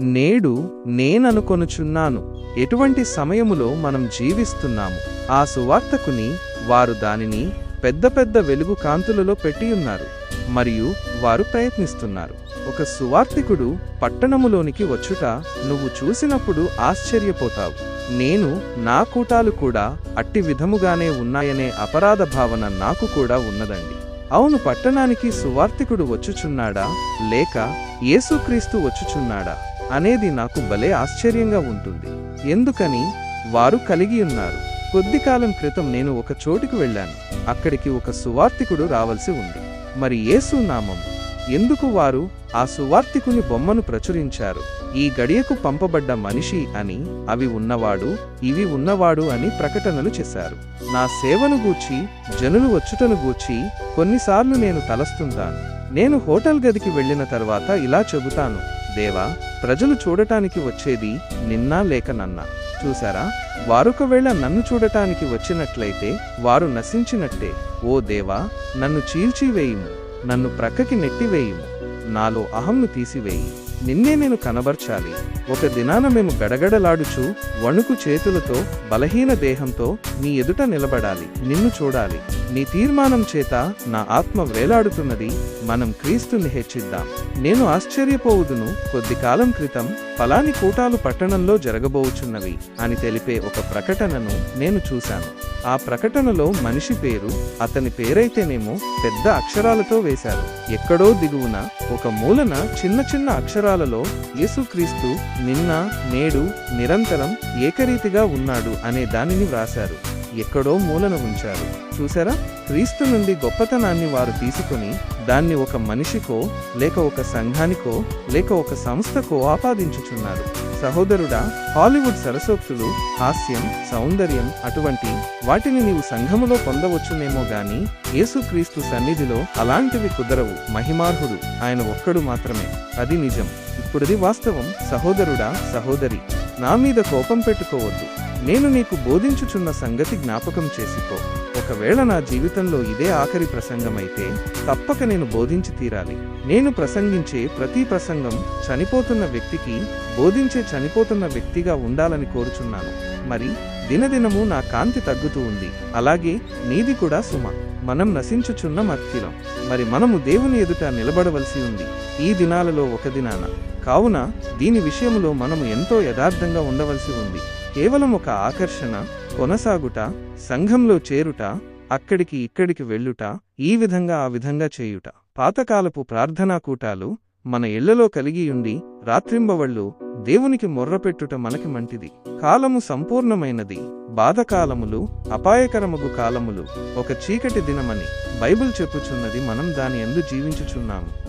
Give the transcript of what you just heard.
నేడు నేననుకొనుచున్నాను. ఎటువంటి సమయములో మనం జీవిస్తున్నాము? ఆ సువార్తకుని వారు దానిని పెద్ద పెద్ద వెలుగు కాంతులలో పెట్టియున్నారు. మరియు వారు ప్రయత్నిస్తున్నారు. ఒక సువార్తికుడు పట్టణములోనికి వచ్చుట నువ్వు చూసినప్పుడు ఆశ్చర్యపోతావు. నేను నా కూటాలు కూడా అట్టి విధముగానే ఉన్నాయనే అపరాధ భావన నాకు కూడా ఉన్నదండి. అవును పట్టణానికి సువార్తికుడు వచ్చుచున్నాడా? లేక యేసుక్రీస్తు వచ్చుచున్నాడా? అనేది నాకు భలే ఆశ్చర్యంగా ఉంటుంది. ఎందుకని? వారు కలిగి ఉన్నారు. కొద్ది కాలం క్రితం నేను ఒక చోటుకు వెళ్ళాను. అక్కడికి ఒక సువార్తికుడు రావలసి ఉంది. మరి యేసు నామం? ఎందుకు వారు ఆ సువార్తికుని బొమ్మను ప్రచురించారు? ఈ గడియకు పంపబడ్డ మనిషి అని అవి ఉన్నవాడు ఇవి ఉన్నవాడు అని ప్రకటనలు చేశారు. నా సేవను గూర్చి జనులు వచ్చుటను గూర్చి కొన్నిసార్లు నేను తలస్తుంటాను. నేను హోటల్ గదికి వెళ్ళిన తర్వాత ఇలా చెబుతాను. దేవా ప్రజలు చూడటానికి వచ్చేది నిన్నా లేక నన్నా. చూసారా వారొకవేళ నన్ను చూడటానికి వచ్చినట్లయితే వారు నశించినట్టే. ఓ దేవా నన్ను చీల్చివేయుము. నన్ను ప్రక్కకి నెట్టివేయుము. నాలో అహంను తీసివేయి. నిన్నే నేను కనబర్చాలి. ఒక దినాన మేము గడగడలాడుచు వణుకు చేతులతో బలహీన దేహంతో నీ ఎదుట నిలబడాలి నిన్ను చూడాలి. నీ తీర్మానం చేత నా ఆత్మ వేలాడుతున్నది మనం క్రీస్తుని హెచ్చిద్దాం. నేను ఆశ్చర్యపోవుదును కొద్ది కాలం క్రితం ఫలాని కూటాలు పట్టణంలో జరగబోచున్నవి అని తెలిపే ఒక ప్రకటనను నేను చూశాను. ఆ ప్రకటనలో మనిషి పేరు అతని పేరైతేనేమో పెద్ద అక్షరాలతో వేశారు. ఎక్కడో దిగువన ఒక మూలన చిన్న చిన్న అక్షరాలలో యేసుక్రీస్తు నిన్న నేడు నిరంతరం ఏకరీతిగా ఉన్నాడు అనే దానిని వ్రాశారు. ఎక్కడో మూలన ఉంచారు. చూసారా క్రీస్తు నుండి గొప్పతనాన్ని వారు తీసుకుని దాన్ని ఒక మనిషికో లేక ఒక సంఘానికో లేక ఒక సంస్థకో ఆపాదించుచున్నారు. సహోదరుడా హాలీవుడ్ సరసోక్తులు హాస్యం సౌందర్యం అటువంటి వాటిని నీవు సంఘములో పొందవచ్చునేమో గాని యేసుక్రీస్తు సన్నిధిలో అలాంటివి కుదరవు. మహిమార్హుడు ఆయన ఒక్కడు మాత్రమే. అది నిజం. ఇప్పుడుది వాస్తవం. సహోదరుడా సహోదరి నా మీద కోపం పెట్టుకోవద్దు. నేను నీకు బోధించుచున్న సంగతి జ్ఞాపకం చేసుకో ఒకవేళ నా జీవితంలో ఇదే ఆఖరి ప్రసంగమైతే తప్పక నేను బోధించి తీరాలి. నేను ప్రసంగించే ప్రతి ప్రసంగం చనిపోతున్న వ్యక్తికి బోధించే చనిపోతున్న వ్యక్తిగా ఉండాలని కోరుచున్నాను. మరి దినదినము నా కాంతి తగ్గుతూ ఉంది. అలాగే నీది కూడా సుమ. మనం నశించుచున్న మత్కిలం. మరి మనము దేవుని ఎదుట నిలబడవలసి ఉంది. ఈ దినాలలో ఒక దినాన. కావున దీని విషయంలో మనము ఎంతో యథార్థంగా ఉండవలసి ఉంది. కేవలం ఒక ఆకర్షణ కొనసాగుట సంఘంలో చేరుట అక్కడికి ఇక్కడికి వెళ్ళుట ఈ విధంగా ఆ విధంగా చేయుట. పాతకాలపు ప్రార్థనా కూటాలు మన ఇళ్ళలో కలిగియుండి రాత్రింబవళ్ళు దేవునికి మొర్రపెట్టుట మనకి మంటిది. కాలము సంపూర్ణమైనది. బాధకాలములు అపాయకరముగు కాలములు ఒక చీకటి దినమని బైబిల్ చెప్పుచున్నది మనం దాని ఎందు జీవించుచున్నాము.